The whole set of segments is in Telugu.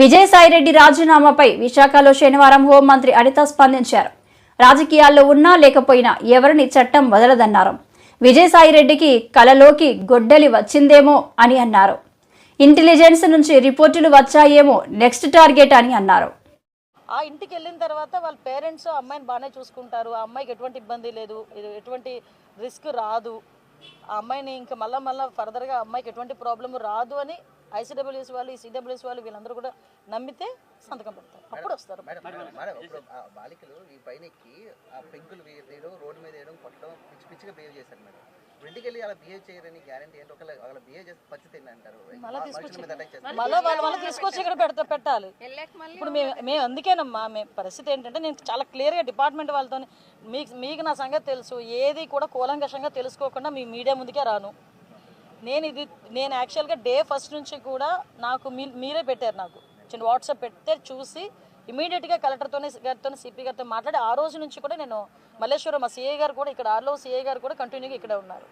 విజయసాయిరెడ్డి రాజీనామాపై విశాఖలో శనివారం హోంమంత్రి అనిత స్పందించారు. రాజకీయాల్లో ఉన్నా లేకపోయినా ఎవరిని చట్టం వదలదన్నారు. విజయసాయిరెడ్డికి కలలోకి గొడ్డలి వచ్చిందేమో అని అన్నారు. ఇంటెలిజెన్స్ నుంచి రిపోర్టులు వచ్చాయేమో నెక్స్ట్ టార్గెట్ అని అన్నారు. ఆ ఇంటికి వెళ్ళిన తర్వాత వాళ్ళ పేరెంట్స్ అమ్మాయిని బాగానే చూసుకుంటారు. ఆ అమ్మాయికి ఎటువంటి ఇబ్బంది లేదు. ఎటువంటి రిస్క్ రాదు. ఆ అమ్మాయిని ఇంకా మళ్ళీ మళ్ళీ ఫర్దర్గా అమ్మాయికి ఎటువంటి ప్రాబ్లం రాదు అని ఐసీడబ్ల్యూఎస్ వాళ్ళు ఈ సిడబ్ల్యూఎస్ వాళ్ళు వీళ్ళందరూ కూడా నమ్మితే సంతకం పెడతారు. అప్పుడు వస్తారు. బాలికలు ఈ పైన ఎక్కి ఆ పెంకులు వేయడం రోడ్డు మీద వేయడం కొట్టడం పిచ్చి పిచ్చిగా బిహేవ్ చేశారు మేడం. ఇప్పుడు ఇంటికి వెళ్ళి అలా బిహేవ్ చేయరని గ్యారంటీ ఏంటి? అలా బిహేవ్ చేసే పరిస్థితి అంటారు? మళ్ళీ తీసుకొచ్చి మళ్ళీ వాళ్ళు మళ్ళీ తీసుకొచ్చి ఇక్కడ పెడతా పెట్టాలి. ఇప్పుడు మేము మేము అందుకేనమ్మా మే పరిస్థితి ఏంటంటే నేను చాలా క్లియర్గా డిపార్ట్మెంట్ వాళ్ళతో మీకు మీకు నా సంగతి తెలుసు ఏది కూడా కూలంకషంగా తెలుసుకోకుండా మీ మీడియా ముందుకే రాను. నేను ఇది నేను యాక్చువల్గా డే ఫస్ట్ నుంచి కూడా నాకు మీ మీరే పెట్టారు నాకు. చిన్న వాట్సాప్ పెడితే చూసి ఇమీడియట్గా కలెక్టర్తోనే గారితో సిపి గారితో మాట్లాడి ఆ రోజు నుంచి కూడా నేను మల్లేశ్వరం మా సిఐ గారు కూడా ఇక్కడ ఆర్లో సిఐ గారు కూడా కంటిన్యూగా ఇక్కడే ఉన్నారు.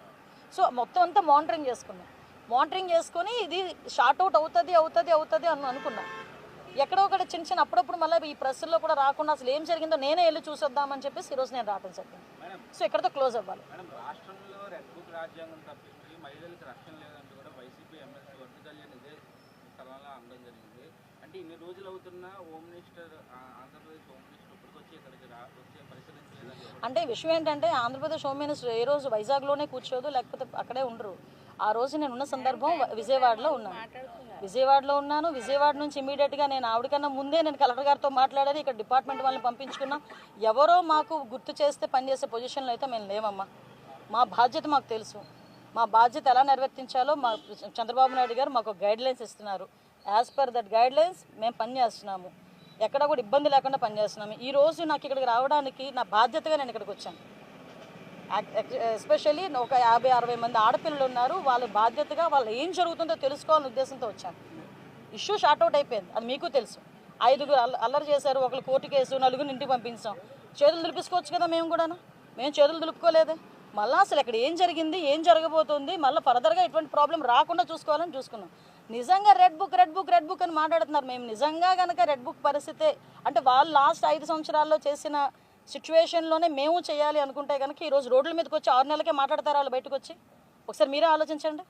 సో మొత్తం అంతా మానిటరింగ్ చేసుకున్నాం. మానిటరింగ్ చేసుకొని ఇది షార్ట్ అవుట్ అవుతుంది అవుతుంది అవుతుంది అని అనుకున్నా. ఎక్కడో ఒకటి చిన్న చిన్న అప్పుడప్పుడు మళ్ళీ ఈ ప్రెస్లో కూడా రాకుండా అసలు ఏం జరిగిందో నేనే వెళ్ళి చూసొద్దామని చెప్పేసి ఈరోజు నేను రావడం జరిగింది. సో ఇక్కడతో క్లోజ్ అవ్వాలి. అంటే ఇన్ని రోజులు అవుతున్నా home minister Andhra Pradesh home minister ఇప్పటికొచ్చి ఇక్కడికి రా వచ్చే అంటే విషయం ఏంటంటే ఆంధ్రప్రదేశ్ హోమ్ మినిస్టర్ ఏ రోజు వైజాగ్లోనే కూర్చోదు లేకపోతే అక్కడే ఉండరు. ఆ రోజు నేను ఉన్న సందర్భం విజయవాడలో ఉన్నాను. విజయవాడలో ఉన్నాను. విజయవాడ నుంచి ఇమీడియట్గా నేను ఆవిడకన్నా ముందే నేను కలెక్టర్ గారితో మాట్లాడాను ఇక్కడ డిపార్ట్మెంట్ వాళ్ళని పంపించుకున్నాం. ఎవరో మాకు గుర్తు చేస్తే పనిచేసే పొజిషన్లో అయితే మేము లేమమ్మా మా బాధ్యత మాకు తెలుసు. మా బాధ్యత ఎలా నిర్వర్తించాలో మా చంద్రబాబు నాయుడు గారు మాకు గైడ్ లైన్స్ ఇస్తున్నారు. As per that guidelines మేము పనిచేస్తున్నాము ఎక్కడ కూడా ఇబ్బంది లేకుండా పనిచేస్తున్నాము ఈ రోజు నాకు ఇక్కడికి రావడానికి నా బాధ్యతగా నేను ఇక్కడికి వచ్చాను. ఎస్పెషల్లీ ఒక యాభై అరవై మంది ఆడపిల్లలు ఉన్నారు. వాళ్ళ బాధ్యతగా వాళ్ళు ఏం జరుగుతుందో తెలుసుకోవాలనే ఉద్దేశంతో వచ్చాను. ఇష్యూ షార్ట్ అవుట్ అయిపోయింది. అది మీకు తెలుసు. ఐదుగురు అల్లరి చేశారు. ఒకరు కోర్టు కేసు నలుగురిని ఇంటికి పంపించాం. చేతులు దులిపించుకోవచ్చు కదా మేము కూడా మేము చేతులు దులుపుకోలేదే. మళ్ళీ అసలు ఇక్కడ ఏం జరిగింది ఏం జరగబోతుంది మళ్ళీ ఫర్దర్గా ఎటువంటి ప్రాబ్లం రాకుండా చూసుకోవాలని చూసుకున్నాం. నిజంగా red book red book red book అని మాట్లాడుతున్నారు. మేము నిజంగా కనుక రెడ్ బుక్ పరిస్థితే అంటే వాళ్ళు లాస్ట్ ఐదు సంవత్సరాల్లో చేసిన సిచ్యువేషన్లోనే మేము చేయాలి అనుకుంటే కనుక ఈరోజు రోడ్ల మీదకి వచ్చి ఆరు నెలలకే మాట్లాడతారు వాళ్ళు బయటకు వచ్చి ఒకసారి మీరే ఆలోచించండి.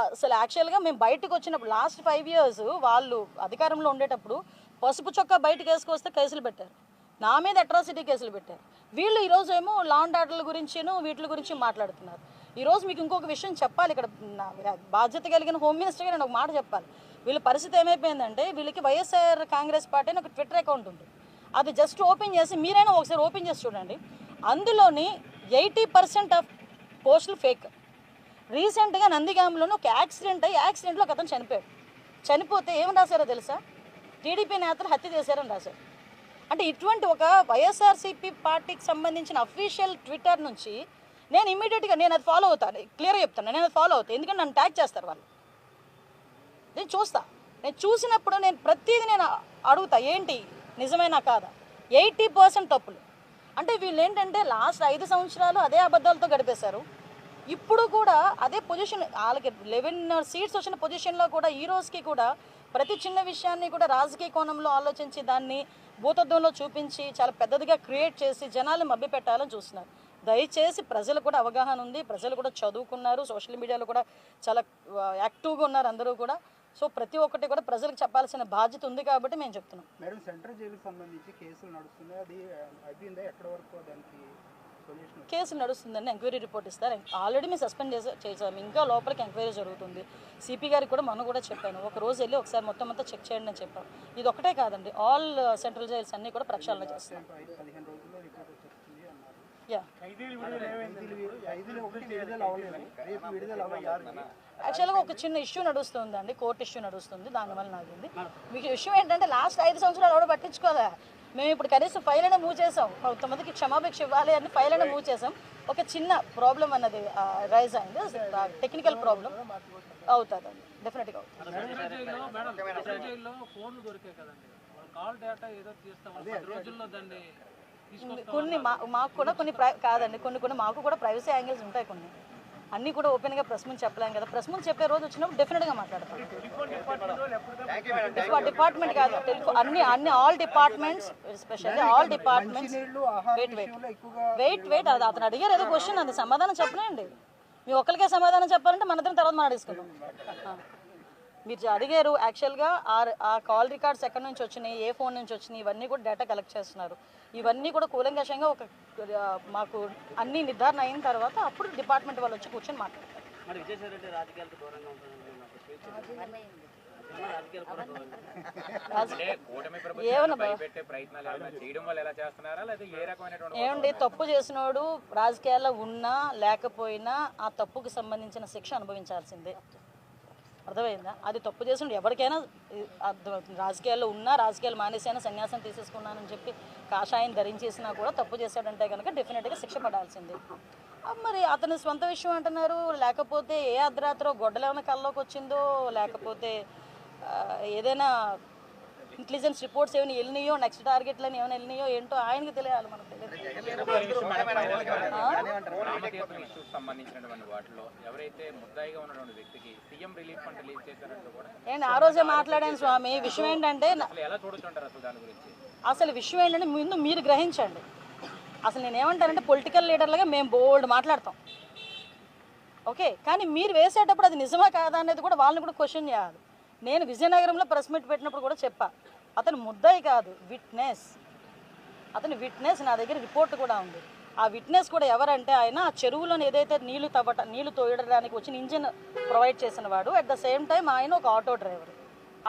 అసలు యాక్చువల్గా మేము బయటకు వచ్చినప్పుడు లాస్ట్ ఫైవ్ ఇయర్స్ వాళ్ళు అధికారంలో ఉండేటప్పుడు పసుపు చొక్కా బయటకు వేసుకొస్తే కేసులు పెట్టారు. నా మీద అట్రాసిటీ కేసులు పెట్టారు. వీళ్ళు ఈరోజు ఏమో లాండ్ ఆర్డర్ల గురించిను వీటి గురించి మాట్లాడుతున్నారు. ఈరోజు మీకు ఇంకొక విషయం చెప్పాలి ఇక్కడ. బాధ్యత కలిగిన హోమ్ మినిస్టర్ నేను ఒక మాట చెప్పాలి. వీళ్ళ పరిస్థితి ఏమైపోయిందంటే వీళ్ళకి వైఎస్ఆర్ కాంగ్రెస్ పార్టీ అని ఒక ట్విట్టర్ అకౌంట్ ఉంది. అది జస్ట్ ఓపెన్ చేసి మీరైనా ఒకసారి ఓపెన్ చేసి చూడండి. అందులోని ఎయిటీ పర్సెంట్ ఆఫ్ పోస్టులు ఫేక్ రీసెంట్గా నందిగామలోనే ఒక యాక్సిడెంట్ అయ్యి యాక్సిడెంట్లో ఒక అతను చనిపోయాడు. చనిపోతే ఏం రాశారో తెలుసా? టీడీపీ నేతలు హత్య చేశారని రాశారు. అంటే ఇటువంటి ఒక వైఎస్ఆర్సీపీ పార్టీకి సంబంధించిన అఫీషియల్ ట్విట్టర్ నుంచి నేను ఇమీడియట్గా నేను అది ఫాలో అవుతాను క్లియర్గా చెప్తాను నేను అది ఫాలో అవుతాను ఎందుకంటే నన్ను ట్యాగ్ చేస్తారు వాళ్ళు. నేను చూస్తా. నేను చూసినప్పుడు నేను ప్రతిదీ నేను అడుగుతా. ఏంటి? నిజమేనా కాదా? ఎయిటీ పర్సెంట్ తప్పులు. అంటే వీళ్ళు ఏంటంటే లాస్ట్ ఐదు సంవత్సరాలు అదే అబద్ధాలతో గడిపేశారు. ఇప్పుడు కూడా అదే పొజిషన్ వాళ్ళకి లెవెన్ సీట్స్ వచ్చిన పొజిషన్లో కూడా ఈ రోజుకి కూడా ప్రతి చిన్న విషయాన్ని కూడా రాజకీయ కోణంలో ఆలోచించి దాన్ని భూతత్వంలో చూపించి చాలా పెద్దదిగా క్రియేట్ చేసి జనాలు మభ్యపెట్టాలని చూస్తున్నారు. దయచేసి ప్రజలు కూడా అవగాహన ఉంది ప్రజలు కూడా చదువుకున్నారు సోషల్ మీడియాలో కూడా చాలా యాక్టివ్గా ఉన్నారు అందరూ కూడా. సో ప్రతి ఒక్కటి కూడా ప్రజలకు చెప్పాల్సిన బాధ్యత ఉంది కాబట్టి మేము చెప్తున్నాం. మేడం సెంట్రల్ జైలుకి సంబంధించి కేసులు నడుస్తున్నాయి. అది ఎక్కడ వరకు దానికి కేసు నడుస్తుందని ఎంక్వైరీ రిపోర్ట్ ఇస్తారు. ఆల్రెడీ మేము సస్పెండ్ చేసా చేసాము. ఇంకా లోపలికి ఎంక్వైరీ జరుగుతుంది. సిపి గారికి కూడా మొన్న కూడా చెప్పాను. ఒక రోజు వెళ్ళి ఒకసారి మొత్తం అంతా చెక్ చేయండి అని చెప్పాం. ఇది ఒకటే కాదండి. ఆల్ సెంట్రల్ జైల్స్ అన్నీ కూడా ప్రక్షాళన చేస్తాం యాక్చువల్గా ఒక చిన్న ఇష్యూ నడుస్తుందండి కోర్టు ఇష్యూ నడుస్తుంది దానివల్ల నాకుంది మీకు విషయం ఏంటంటే లాస్ట్ ఐదు సంవత్సరాలు ఎవడో పట్టించుకోలే. మేము ఇప్పుడు కనీసం ఫైల్ అయినా మూవ్ చేసాం. కొంతమందికి క్షమాభిక్ష ఇవ్వాలి అని ఫైల్ అయినా మూవ్ చేసాం. ఒక చిన్న ప్రాబ్లం అన్నది రైజ్ అయింది. టెక్నికల్ ప్రాబ్లం అవుతుంది అండి డెఫినెట్గా అవుతుంది కొన్ని మా మాకు కూడా కొన్ని ప్రై కాదండి. కొన్ని కొన్ని మాకు కూడా ప్రైవసీ యాంగిల్స్ ఉంటాయి కొన్ని. అన్నీ కూడా ఓపెన్గా ప్రెస్ ముందు చెప్పలేం కదా. ప్రెస్ ముందు చెప్పే రోజు వచ్చినప్పుడు డెఫినెట్గా మాట్లాడతాం. డిపార్ట్మెంట్ కాదు. అన్ని అన్ని all departments especially all departments wait wait wait wait అది అతను అడిగారు ఏదో క్వశ్చన్ అది. సమాధానం చెప్పలేండి. మీ ఒక్కరికే సమాధానం చెప్పాలంటే మన ఇద్దరం తర్వాత మాట్లాడేసుకుందాం. ఆ. మీరు అడిగారు యాక్చువల్గా ఆ ఆ కాల్ రికార్డ్స్ ఎక్కడి నుంచి వచ్చినాయి ఏ ఫోన్ నుంచి వచ్చినాయి ఇవన్నీ కూడా డేటా కలెక్ట్ చేస్తున్నారు. ఇవన్నీ కూడా కూలంకషంగా ఒక మాకు అన్ని నిర్ధారణ అయిన తర్వాత అప్పుడు డిపార్ట్మెంట్ వాళ్ళు వచ్చి కూర్చొని మాట్లాడతారు. ఏమండి తప్పు చేసినోడు రాజకీయాల్లో ఉన్నా లేకపోయినా ఆ తప్పుకి సంబంధించిన శిక్ష అనుభవించాల్సిందే. అర్థమైందా? అది తప్పు చేసిన ఎవరికైనా అర్థమవుతుంది రాజకీయాల్లో ఉన్నా రాజకీయాలు మానేసైనా సన్యాసం తీసేసుకున్నానని చెప్పి కాషాయం ధరించేసినా కూడా తప్పు చేశాడంటే కనుక డెఫినెట్గా శిక్ష పడాల్సిందే. మరి అతని స్వంత విషయం అంటున్నారు. లేకపోతే ఏ అర్ధరాత్రో గొడ్డలేమైనా కల్లోకి వచ్చిందో లేకపోతే ఏదైనా ఇంటెలిజెన్స్ రిపోర్ట్స్ ఏమైనా వెళ్ళినాయో నెక్స్ట్ టార్గెట్లని ఏమైనా వెళ్ళినాయో ఏంటో ఆయనకి తెలియాలి మనకు. తెలియదు ఆ రోజే మాట్లాడాను స్వామి. విషయం ఏంటంటే అసలు విషయం ఏంటంటే ముందు మీరు గ్రహించండి. అసలు నేను ఏమంటానంటే పొలిటికల్ లీడర్లుగా మేము బోల్డ్ మాట్లాడతాం. ఓకే కానీ మీరు వేసేటప్పుడు అది నిజమా కాదా అనేది కూడా వాళ్ళని కూడా క్వశ్చన్ చేయాలి. నేను విజయనగరంలో ప్రెస్ మీట్ పెట్టినప్పుడు కూడా చెప్పా అతను ముద్దాయి కాదు విట్నెస్. అతని విట్నెస్ నా దగ్గర రిపోర్ట్ కూడా ఉంది. ఆ విట్నెస్ కూడా ఎవరంటే ఆయన ఆ చెరువులోని ఏదైతే నీళ్ళు తవ్వట నీళ్ళు తోయడానికి వచ్చిన ఇంజిన్ ప్రొవైడ్ చేసిన వాడు అట్ ద సేమ్ టైం ఆయన ఒక ఆటో డ్రైవర్.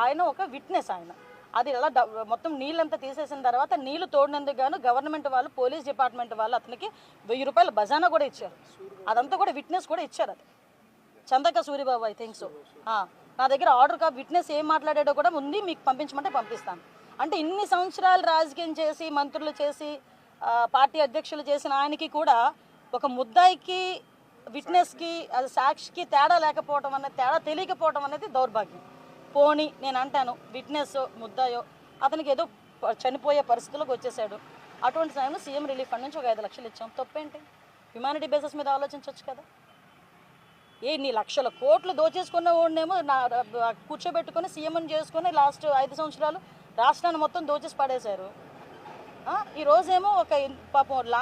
ఆయన ఒక విట్నెస్ ఆయన. అది ఎలా మొత్తం నీళ్ళంతా తీసేసిన తర్వాత నీళ్ళు తోడినందుకు గాను గవర్నమెంట్ వాళ్ళు పోలీస్ డిపార్ట్మెంట్ వాళ్ళు అతనికి వెయ్యి రూపాయల బజానా కూడా ఇచ్చారు. అదంతా కూడా విట్నెస్ కూడా ఇచ్చారు అది. Chandaka Suribabu I think so నా దగ్గర ఆర్డర్ కా విట్నెస్ ఏం మాట్లాడాడో కూడా ఉంది మీకు పంపించమంటే పంపిస్తాను. అంటే ఇన్ని సంవత్సరాలు రాజకీయం చేసి మంత్రులు చేసి పార్టీ అధ్యక్షులు చేసిన ఆయనకి కూడా ఒక ముద్దాయికి విట్నెస్కి అది సాక్షికి తేడా లేకపోవడం అనేది తేడా తెలియకపోవడం అనేది దౌర్భాగ్యం. పోనీ నేను అంటాను విట్నెస్ ముద్దాయో అతనికి ఏదో చనిపోయే పరిస్థితులకు వచ్చేసాడు అటువంటి సమయంలో సీఎం రిలీఫ్ ఫండ్ నుంచి ఒక ఐదు లక్షలు ఇచ్చాం. తప్పేంటి? హ్యుమానిటీ బేసిస్ మీద ఆలోచించవచ్చు కదా. ఏ నీ లక్షల కోట్లు దోచేసుకున్న వాడినేమో నా కూర్చోబెట్టుకొని సీఎం చేసుకొని లాస్ట్ ఐదు సంవత్సరాలు రాష్ట్రాన్ని మొత్తం దోచేసి పడేశారు. ఈరోజేమో ఈ రోజేమో ఒక పాపం